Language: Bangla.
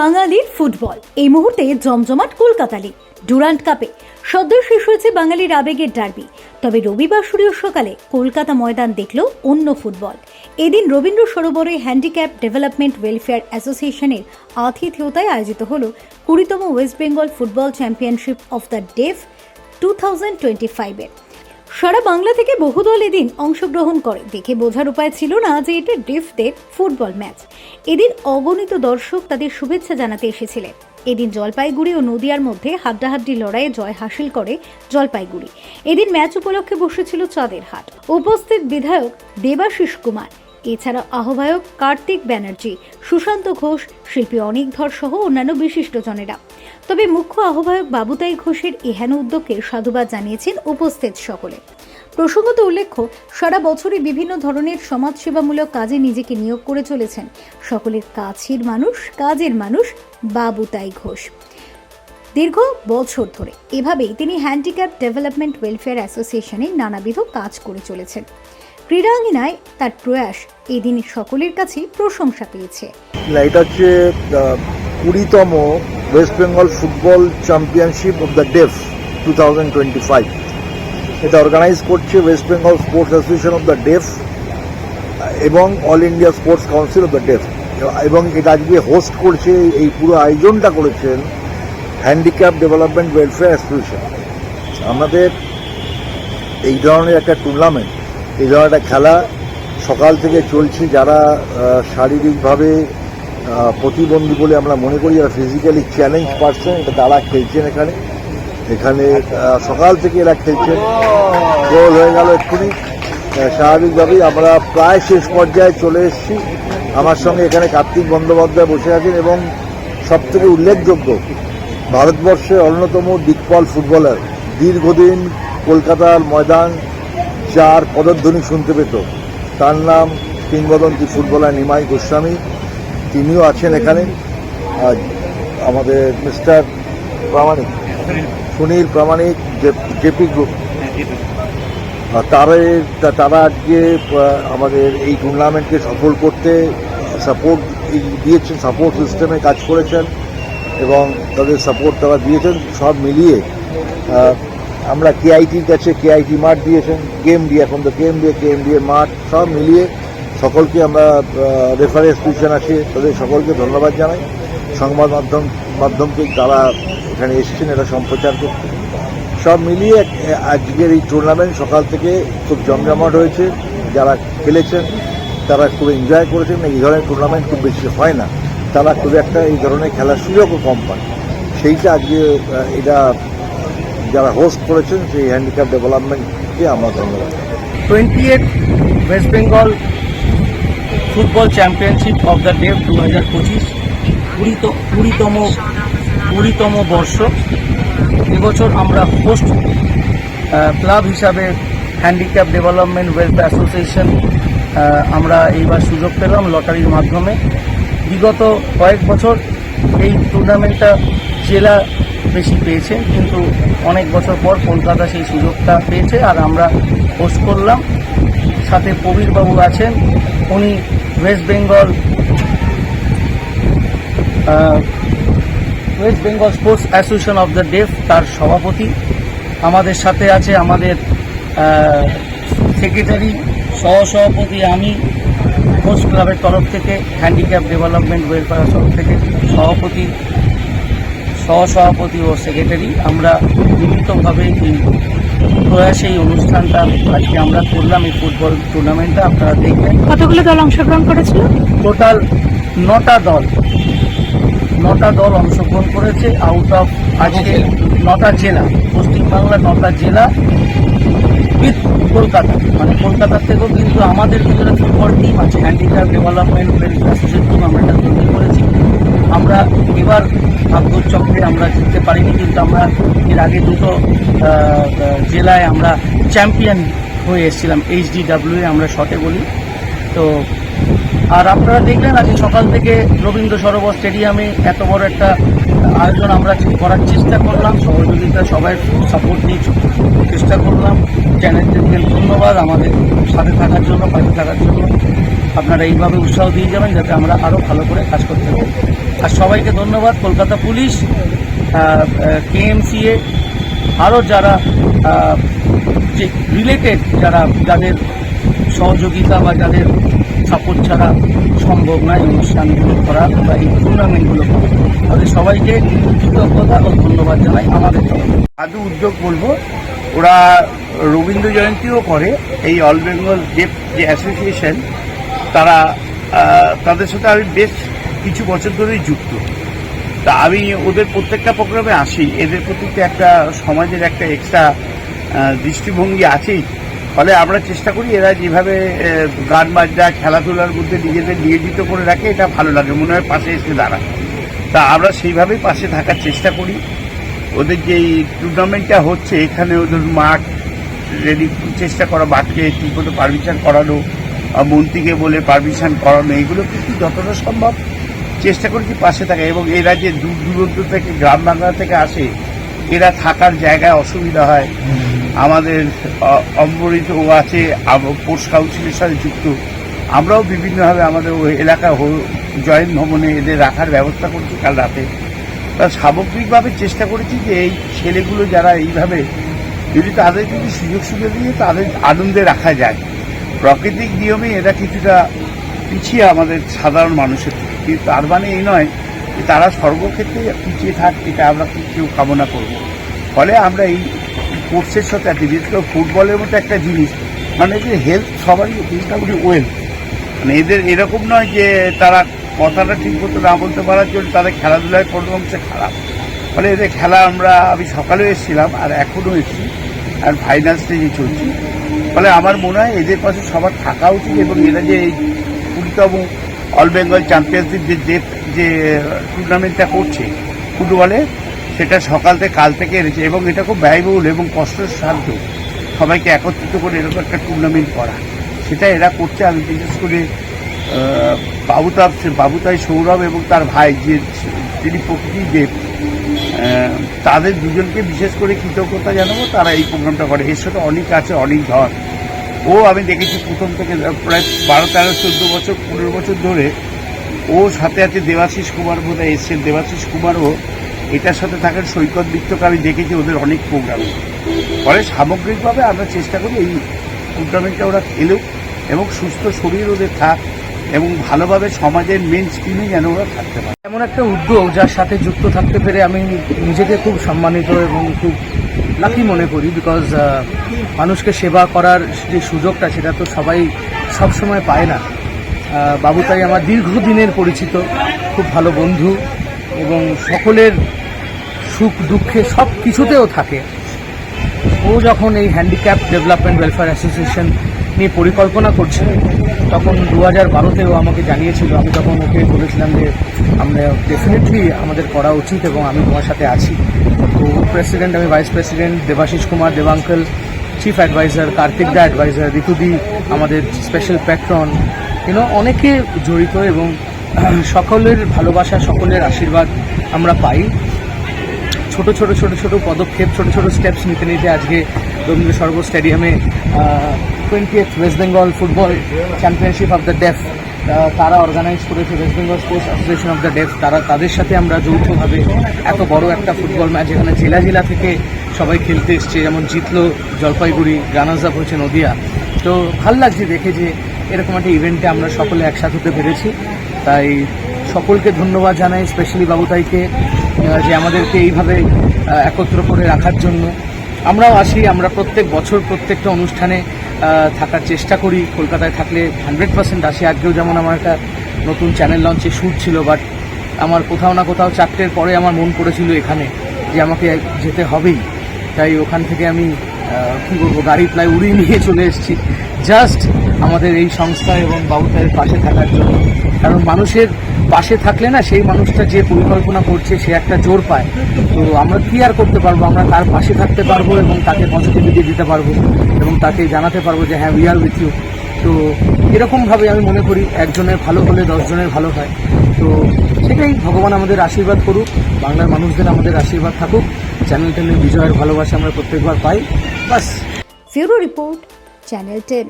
বাঙালির ফুটবল। এই মুহূর্তে জমজমাট কলকাতা লিগ ডুরান্ট কাপে সদ্য শেষ হয়েছে বাঙালির আবেগের ডার্বি তবে রবিবার সূর্য সকালে কলকাতা ময়দান দেখল অন্য ফুটবল। এদিন রবীন্দ্র সরোবরে হ্যান্ডিক্যাপ ডেভেলপমেন্ট ওয়েলফেয়ার অ্যাসোসিয়েশনের আতিথেয়তায় আয়োজিত হল কুড়িতম West Bengal football championship of the deaf two thousand twenty ফাইভের সারা বাংলা থেকে বহু দল এদিন অংশগ্রহণ করে। দেখে বোঝার উপায় ছিল না যে এটা ডেফদের ফুটবল ম্যাচ। এদিন অগণিত দর্শক তাদের শুভেচ্ছা জানাতে এসেছিলেন এদিন জলপাইগুড়ি ও নদিয়ার মধ্যে হাড্ডাহাড্ডি লড়াইয়ে জয় হাসিল করে জলপাইগুড়ি। এদিন ম্যাচ উপলক্ষে বসেছিল চাঁদের হাট। উপস্থিত বিধায়ক দেবাশিস কুমার। এছাড়া আহ্বায়ক কার্তিক ব্যানার্জি, সুশান্ত ঘোষ, শিল্পী অনিক ধর সহ অন্যান্য বিশিষ্টজনেরা তবে মুখ্য আহ্বায়ক বাবুতাই ঘোষের এহেন উদ্যোগকে সাধুবাদ জানিয়েছেন উপস্থিত সকলে। প্রসঙ্গত উল্লেখ্য, সারা বছরই বিভিন্ন ধরনের সমাজসেবামূলক কাজে নিজেকে নিয়োগ করে চলেছেন সকলের কাছের মানুষ, কাজের মানুষ বাবুতাই ঘোষ। দীর্ঘ বছর ধরে এভাবেই তিনি হ্যান্ডিক্যাপ ডেভেলপমেন্ট ওয়েলফেয়ার অ্যাসোসিয়েশনে নানাবিধ কাজ করে চলেছেন। ক্রীড়াঙ্গিনায় তার প্রয়াস এদিন সকলের কাছেই প্রশংসা পেয়েছে। এটা হচ্ছে কুড়িতম West Bengal football championship of the deaf two thousand twenty five এটা অর্গানাইজ করছে West Bengal sports association of the deaf এবং all India sports council of the deaf এবং এটা আজকে হোস্ট করছে, এই পুরো আয়োজনটা করেছেন হ্যান্ডিক্যাপ ডেভেলপমেন্ট ওয়েলফেয়ার অ্যাসোসিয়েশন আমাদের এই ধরনের একটা টুর্নামেন্ট এই ধরনের একটা খেলা সকাল থেকে চলছে যারা শারীরিকভাবে প্রতিবন্ধী বলে আমরা মনে করি, যারা ফিজিক্যালি চ্যালেঞ্জ পারসন এটা তারা খেলছেন এখানে। এখানে সকাল থেকে এরা খেলছেন। গোল হয়ে গেল এক্ষুনি। স্বাভাবিকভাবেই আমরা প্রায় শেষ পর্যায়ে চলে এসেছি। আমার সঙ্গে এখানে কার্তিক বন্দ্যোপাধ্যায় বসে আছেন এবং সব থেকে উল্লেখযোগ্য, ভারতবর্ষের অন্যতম দিকপাল ফুটবলার, দীর্ঘদিন কলকাতার ময়দান যার পদধ্বনি শুনতে পেত। তার নাম কিংবদন্তি ফুটবলার নিমাই গোস্বামী। তিনিও আছেন এখানে। আর আমাদের mister Pramanik, Sunil Pramanik, JP group. তারা তারা আজকে আমাদের এই টুর্নামেন্টকে সফল করতে সাপোর্ট দিয়েছেন সাপোর্ট সিস্টেমে কাজ করেছেন এবং তাদের সাপোর্ট তারা দিয়েছেন। সব মিলিয়ে আমরা কেআইটির কাছে কেআইটি মাঠ দিয়েছেন দিয়ে এখন তো গেম দিয়ে মাঠ সব মিলিয়ে সকলকে আমরা রেফারেন্স টিউশন আছে তাদের সকলকে ধন্যবাদ জানাই। সংবাদ মাধ্যম, মাধ্যমকে তারা এখানে এসেছেন এটা সম্প্রচার করতে সব মিলিয়ে আজকের এই টুর্নামেন্ট সকাল থেকে খুব জমজমাট হয়েছে। যারা খেলেছেন, তারা খুব এনজয় করেছেন। এই ধরনের টুর্নামেন্ট খুব বেশি হয় না। তারা খুব একটা এই ধরনের খেলার সুযোগও কম পায়। সেইটা আজকে এটা যারা হোস্ট করেছেন, সেই হ্যান্ডিক্যাপ ডেভেলপমেন্টকে আমরা ধন্যবাদ twenty eight West Bengal football championship of the deaf দু হাজার পঁচিশ কুড়িত, কুড়িতম কুড়িতম বর্ষ। এবছর আমরা হোস্ট ক্লাব হিসাবে হ্যান্ডিক্যাপ ডেভেলপমেন্ট ওয়েলফেয়ার অ্যাসোসিয়েশন আমরা এইবার সুযোগ পেলাম লটারির মাধ্যমে। বিগত কয়েক বছর এই টুর্নামেন্টটা জেলা বেশি পেয়েছে, কিন্তু অনেক বছর পর কলকাতা সেই সুযোগটা পেয়েছে আর আমরা হোস্ট করলাম। সাথে প্রবীরবাবু আছেন, উনি West Bengal West Bengal sports association of the deaf তার সভাপতি। আমাদের সাথে আছে আমাদের সেক্রেটারি সহসভাপতি আমি হোস্ট ক্লাবের তরফ থেকে হ্যান্ডিক্যাপ ডেভেলপমেন্ট ওয়েলফেয়ার তরফ থেকে সভাপতি সহসভাপতি ও সেক্রেটারি আমরা মিলিতভাবে এই প্রয়াসে এই অনুষ্ঠানটা আজকে আমরা করলাম এই ফুটবল টুর্নামেন্টটা আপনারা দেখবেন। কতগুলো দল অংশগ্রহণ করেছিল? টোটাল নটা দল নটা দল অংশগ্রহণ করেছে আউট অফ আজকে নটা জেলা। পশ্চিমবাংলার নটা জেলা উইথ কলকাতা। মানে কলকাতা থেকেও কিন্তু আমাদের ভিতরে ফুটবল টিম আছে handicap development welfare association team আমরা এটা তৈরি করেছি। আমরা এবার ভাগ্যচক্রে আমরা জিততে পারিনি, কিন্তু আমরা এর আগে দুটো জেলায় আমরা চ্যাম্পিয়ন হয়ে এসেছিলাম এইচডিডাব্লিউ আমরা শটে বলি। তো, আর আপনারা দেখলেন আজকে সকাল থেকে রবীন্দ্র সরোবর স্টেডিয়ামে এত বড় একটা আয়োজন আমরা করার চেষ্টা করলাম, সহযোগিতা, সবাই সাপোর্ট দিয়ে চেষ্টা করলাম। চ্যানেলটিকে ধন্যবাদ, আমাদের সাথে থাকার জন্য, পাশে থাকার জন্য। আপনারা এইভাবে উৎসাহ দিয়ে যাবেন যাতে আমরা আরও ভালো করে কাজ করতে পারি আর সবাইকে ধন্যবাদ, কলকাতা পুলিশ কেএমসিএ আরও যারা যে রিলেটেড যারা, যাদের সহযোগিতা বা যাদের সাপোর্ট ছাড়া সম্ভব নয় অনুষ্ঠানগুলো করা বা এই টুর্নামেন্টগুলো করা তাদের সবাইকে কৃতজ্ঞতা ও ধন্যবাদ জানাই আমাদের তরফ। উদ্যোগ বলব, ওরা রবীন্দ্র জয়ন্তীও করে, এই অল বেঙ্গল যে অ্যাসোসিয়েশন তারা তাদের সাথে আমি বেশ কিছু বছর ধরেই যুক্ত। তা আমি ওদের প্রত্যেকটা প্রোগ্রামে আসি, এদের প্রতি তো একটা সমাজের একটা এক্সট্রা দৃষ্টিভঙ্গি আছেই। ফলে আমরা চেষ্টা করি এরা যেভাবে গান বাজনা, খেলাধুলার মধ্যে নিজেদের নিয়োজিত করে রাখে, এটা ভালো লাগে, মনে হয় পাশে এসে দাঁড়ায়। তা আমরা সেইভাবেই পাশে থাকার চেষ্টা করি। ওদের যে টুর্নামেন্টটা হচ্ছে, এখানে ওদের মাঠ রেডি চেষ্টা করা, মাঠকে ঠিক মতো পারমিশন করানো মন্ত্রীকে বলে পারমিশন করানো এগুলো কিন্তু যতটা সম্ভব চেষ্টা করছি পাশে থাকা। এবং এরা যে দূর দূরান্ত থেকে গ্রাম বাংলা থেকে আসে এরা থাকার জায়গায় অসুবিধা হয়। আমাদের আহ, অম্বরিত ও আছে পোস্ট কাউন্সিলের সাথে যুক্ত। আমরাও বিভিন্নভাবে আমাদের ওই এলাকা জয়েন্ট ভবনে এদের রাখার ব্যবস্থা করছি কাল রাতে। তা সামগ্রিকভাবে চেষ্টা করেছি যে এই ছেলেগুলো যারা এইভাবে যদি তাদের যদি সুযোগ সুবিধা দিয়ে তাদের আনন্দে রাখা যায়। প্রাকৃতিক নিয়মে এরা কিছুটা পিছিয়ে আমাদের সাধারণ মানুষের কিন্তু তার মানে এই নয় যে তারা সর্বক্ষেত্রে পিছিয়ে থাক, এটা আমরা কেউ কামনা করব ফলে আমরা এই স্পোর্টসের সাথে আছি বিশেষ করে ফুটবলের মতো একটা জিনিস মানে যে হেলথ সবারই মোটামুটি ওয়েলথ মানে এদের এরকম নয় যে তারা কথাটা ঠিক মতো না বলতে পারার জন্য তাদের খেলাধুলায় কোনো অংশে খারাপ। ফলে এদের খেলা আমরা, আমি সকালেও এসেছিলাম আর এখনও এসেছি। আর ফাইনাল স্টেজে চলছি। ফলে আমার মনে হয় এদের পাশে সবার থাকা উচিত এবং এরা যে এই কুড়িতম অল বেঙ্গল চ্যাম্পিয়নশিপ যে যে টুর্নামেন্টটা করছে ফুটবলে, সেটা সকাল থেকে কাল থেকে এনেছে এবং এটা খুব ব্যয়বহুল এবং কষ্টসাধ্য সবাইকে একত্রিত করে এরকম একটা টুর্নামেন্ট করা। সেটা এরা করছে। আমি বিশেষ করে বাবুতা বাবুতাই সৌরভ এবং তার ভাই যে তিনি প্রকৃতি দেব তাদের দুজনকে বিশেষ করে কৃতজ্ঞতা জানাব। তারা এই প্রোগ্রামটা করে। এর সাথে অনেক আছে, অনেক ধর। ও আমি দেখেছি প্রথম থেকে প্রায় বারো, তেরো, চোদ্দ বছর, পনেরো বছর ধরে ও সাথে সাথে দেবাশিস কুমার বোধ বোধহয় এসছেন। দেবাশিস কুমারও এটার সাথে থাকার সৈকত বৃত্তকে আমি দেখেছি, ওদের অনেক প্রোগ্রামে ফলে সামগ্রিকভাবে আমরা চেষ্টা করি এই টুর্নামেন্টটা ওরা খেলুক এবং সুস্থ শরীর ওদের থাক। এবং ভালোভাবে সমাজের মেন স্ট্রিমে যেন ওরা থাকতে পারে। এমন একটা উদ্যোগ যার সাথে যুক্ত থাকতে পেরে আমি নিজেকে খুব সম্মানিত এবং খুব লাকি মনে করি বিকজ মানুষকে সেবা করার যে সুযোগটা সেটা তো সবাই সব সময় পায় না। বাবু তাই আমার দীর্ঘদিনের পরিচিত, খুব ভালো বন্ধু এবং সকলের সুখ দুঃখে সব কিছুতেও থাকে। ও যখন এই হ্যান্ডিক্যাপ ডেভেলপমেন্ট ওয়েলফেয়ার অ্যাসোসিয়েশন নিয়ে পরিকল্পনা করছিল তখন দু হাজার বারোতেও আমাকে জানিয়েছিল, আমি তখন ওকে বলেছিলাম যে, আমরা ডেফিনেটলি আমাদের করা উচিত এবং আমি তোমার সাথে আছি। তো প্রেসিডেন্ট আমি vice president Debashis Kumar, দেবাঙ্কল chief adviser Kartik da adviser ঋতুদি আমাদের স্পেশাল প্যাট্রন ইউনো অনেকে জড়িত এবং সকলের ভালোবাসা, সকলের আশীর্বাদ আমরা পাই। ছোট ছোট ছোট ছোট পদক্ষেপ, ছোট ছোট স্টেপস নিতে নিতে আজকে রবীন্দ্র স্টেডিয়ামে twenty West Bengal football championship of the deaf তারা অর্গানাইজ করেছে West Bengal sports association of the deaf তারা তাদের সাথে আমরা যৌথভাবে এত বড় একটা ফুটবল ম্যাচ এখানে জেলা জেলা থেকে সবাই খেলতে এসছে, যেমন জিতলো জলপাইগুড়ি রানার্স হয়েছে নদিয়া। তো ভালো লাগছে দেখে যে এরকম একটা ইভেন্টে আমরা সকলে একসাথে হতে পেরেছি। তাই সকলকে ধন্যবাদ জানাই স্পেশালি বাবুতাইকে যে আমাদেরকে এইভাবে একত্র করে রাখার জন্য। আমরাও আসি, আমরা প্রত্যেক বছর প্রত্যেকটা অনুষ্ঠানে থাকার চেষ্টা করি। কলকাতায় থাকলে হান্ড্রেড পার্সেন্ট আসি। আজকেও যেমন আমার একটা নতুন চ্যানেল লঞ্চে শ্যুট ছিল বাট আমার কোথাও না কোথাও চারটের পরে আমার মন পড়েছিল এখানে যে আমাকে যেতে হবেই। তাই ওখান থেকে আমি কী বলব, গাড়ি প্রায় উড়িয়ে নিয়ে চলে এসেছি। জাস্ট আমাদের এই সংস্থা এবং বাবুতাইয়ের পাশে থাকার জন্য। কারণ মানুষের পাশে থাকলে না সেই মানুষটা যে পরিকল্পনা করছে, সে একটা জোর পায়। তো আমরা কি আর করতে পারব? আমরা তার পাশে থাকতে পারব এবং তাকে পজিটিভিটি দিতে পারব এবং তাকে জানাতে পারব যে হ্যাঁ উই আর উইথ ইউ তো এরকমভাবে আমি মনে করি, একজনের ভালো হলে দশজনের ভালো হয়। তো সেটাই ভগবান আমাদের আশীর্বাদ করুক, বাংলার মানুষদের আমাদের আশীর্বাদ থাকুক। চ্যানেল টেনের বিজয়ের ভালোবাসা আমরা প্রত্যেকবার পাই। বাস। ফিউরো রিপোর্ট চ্যানেল টেন